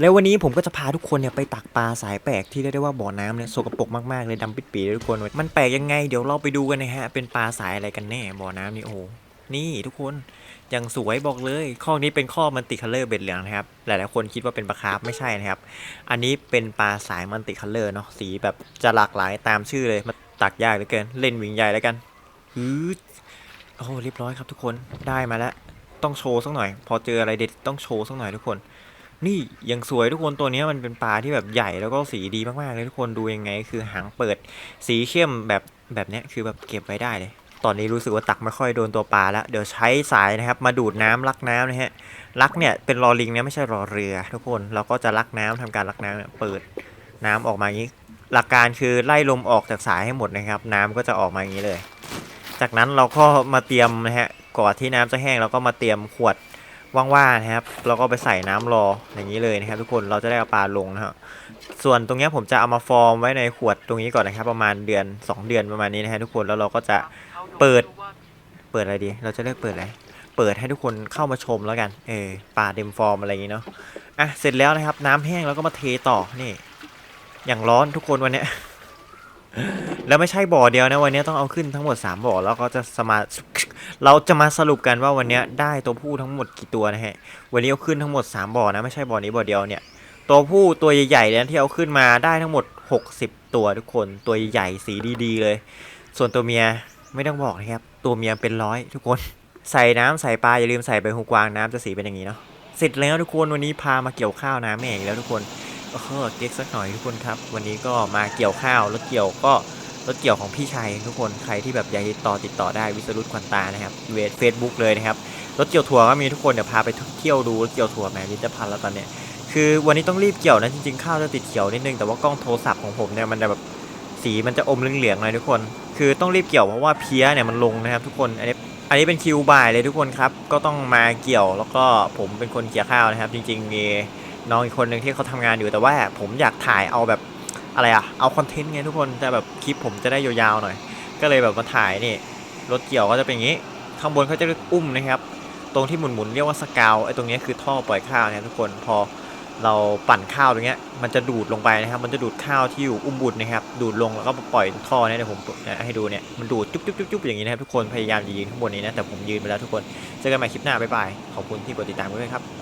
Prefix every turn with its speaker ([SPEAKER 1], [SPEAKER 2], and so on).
[SPEAKER 1] แล้ววันนี้ผมก็จะพาทุกคนเนี่ยไปตักปลาสายแปลกที่เรียกได้ว่าบ่อน้ำเนี่ยสกปรกมากๆเลยดำปิดปีเลยทุกคน มันแปลกยังไงเดี๋ยวเราไปดูกันนะฮะ เป็นปลาสายอะไรกันแน่บ่อน้ำนี่โอ้โหนี่ทุกคนย่างสวยบอกเลยข้อนี้เป็นข้อมันติคัลเลอร์เบ็ดเหลืองนะครับ หลายๆคนคิดว่าเป็นปลาคาร์ฟไม่ใช่นะครับ อันนี้เป็นปลาสายมันติคัลเลอร์เนาะสีแบบจะหลากหลายตามชื่อเลยมันตักยากเหลือเกินเล่นวิ่งใหญ่แล้วกันฮืดโอ้เรียบร้อยครับทุกคนได้มาแล้วต้องโชว์สักหน่อย พอเจออะไรเด็ดต้องโชว์สักหน่อยทุกคน นี่ยังสวยทุกคนตัวนี้มันเป็นปลาที่แบบใหญ่แล้วก็สีดีมากๆเลยทุกคนดูยังไง คือหางเปิดสีเข้มแบบแบบเนี้ยคือแบบเก็บไว้ได้เลย ตอนนี้รู้สึกว่าตักไม่ค่อยโดนตัวปลาแล้วเดี๋ยวใช้สายนะครับ มาดูดน้ำลักน้ำนะฮะลักเนี่ยเป็นรอลิงนะไม่ใช่รอเรือ ทุกคนเราก็จะลักน้ำทำการลักน้ำเนี่ยเปิดน้ำออกมาอย่างนี้ หลักการคือไล่ลมออกจากสายให้หมดนะครับ น้ำก็จะออกมาอย่างนี้เลย จากนั้นเราก็มาเตรียมนะฮะก่อนที่น้ำจะแห้งเราก็มาเตรียมขวด ว่างๆนะครับ เราก็ไปใส่น้ำรออย่างนี้เลยนะครับทุกคนเราจะได้เอาปลาลงนะครับส่วนตรงนี้ผมจะเอามาฟอร์มไว้ในขวดตรงนี้ก่อนนะครับ ประมาณเดือน 2 เดือนประมาณนี้นะฮะทุกคนแล้วเราก็จะเปิดเปิดอะไรดี เราจะเลือกเปิดอะไรเปิดให้ทุกคนเข้ามาชมแล้วกันเออปลาเต็มฟอร์มอะไรอย่างงี้เนาะอะเสร็จแล้วนะครับ น้ำแห้งแล้วก็มาเทต่อนี่ อย่างร้อนทุกคนวันเนี้ย แล้วไม่ใช่บ่อเดียวนะวันนี้ต้องเอาขึ้นทั้งหมด 3 บ่อแล้วก็จะสมาเราจะมาสรุปกันว่าวันนี้ได้ตัวผู้ทั้งหมดกี่ตัวนะฮะวันนี้เอาขึ้นทั้งหมด 3 บ่อนะไม่ใช่บ่อนี้บ่อเดียวเนี่ยตัวผู้ตัวใหญ่ๆเนี่ยที่เอาขึ้นมาได้ทั้งหมด 60 ตัวทุกคนตัวใหญ่ๆสีดีๆเลย ส่วนตัวเมียไม่ต้องบอกนะครับตัวเมียเป็นร้อยทุกคนใส่น้ำใส่ปลาอย่าลืมใส่ใบหูกวางน้ำจะสีเป็นอย่างนี้เนาะเสร็จแล้วทุกคนวันนี้พามาเกี่ยวข้าวน้ำแม่อีกแล้วทุกคน เออเก๊กสักหน่อยทุกคนครับ วันนี้ก็มาเกี่ยวข้าวรถเกี่ยวก็รถเกี่ยวของพี่ชัยทุกคนใครที่แบบอยากติดต่อติดต่อได้วิสรุตควันตานะครับเวทเฟซบุ๊กเลยนะครับรถเกี่ยวทัวร์ก็มีทุกคนเดี๋ยวพาไปเที่ยวดูรถเกี่ยวทัวร์แหมวิจพันธ์แล้วตอนเนี้ยคือวันนี้ต้องรีบเกี่ยวนะจริงๆข้าวจะติดเขียวนิดนึงแต่ว่ากล้องโทรศัพท์ของผมเนี่ยมันจะแบบสีมันจะอมเหลืองๆหน่อยทุกคน คือต้องรีบเกี่ยวเพราะว่าเพี้ยเนี่ยมันลงนะครับทุกคนอันนี้อันนี้เป็นคิวบ่ายเลยทุกคนครับก็ต้องมาเกี่ยวแล้วก็ผมเป็นคนเกี่ยวข้าวนะครับ จริงๆมี น้องอีกคนหนึ่งที่เขาทำงานอยู่แต่ว่าผมอยากถ่ายเอาแบบอะไรอะเอาคอนเทนต์ไงทุกคนแต่แบบคลิปผมจะได้ยาวๆหน่อย ก็เลยแบบมาถ่ายนี่รถเกี่ยวก็จะเป็นอย่างนี้ ข้างบนเขาจะเรียกอุ้มนะครับ ตรงที่หมุนๆเรียกว่าสกาวไอ้ตรงนี้คือท่อปล่อยข้าวนะครับทุกคนพอเราปั่นข้าวตรงเนี้ยมันจะดูดลงไปนะครับ มันจะดูดข้าวที่อยู่อุ้มบุญนะครับ ดูดลงแล้วก็ปล่อยท่อเนี่ยเดี๋ยวผมให้ดูเนี่ยมันดูดจุ๊บจุ๊บจุ๊บจุ๊บอย่างนี้นะครับทุกคนพยายามจะยืนข้างบนนี้นะแต่ผมยืนไปแล้วทุกคนเจอกันใหม่คลิปหน้าบ๊ายบายขอบคุณที่กดติดตามด้วยครับ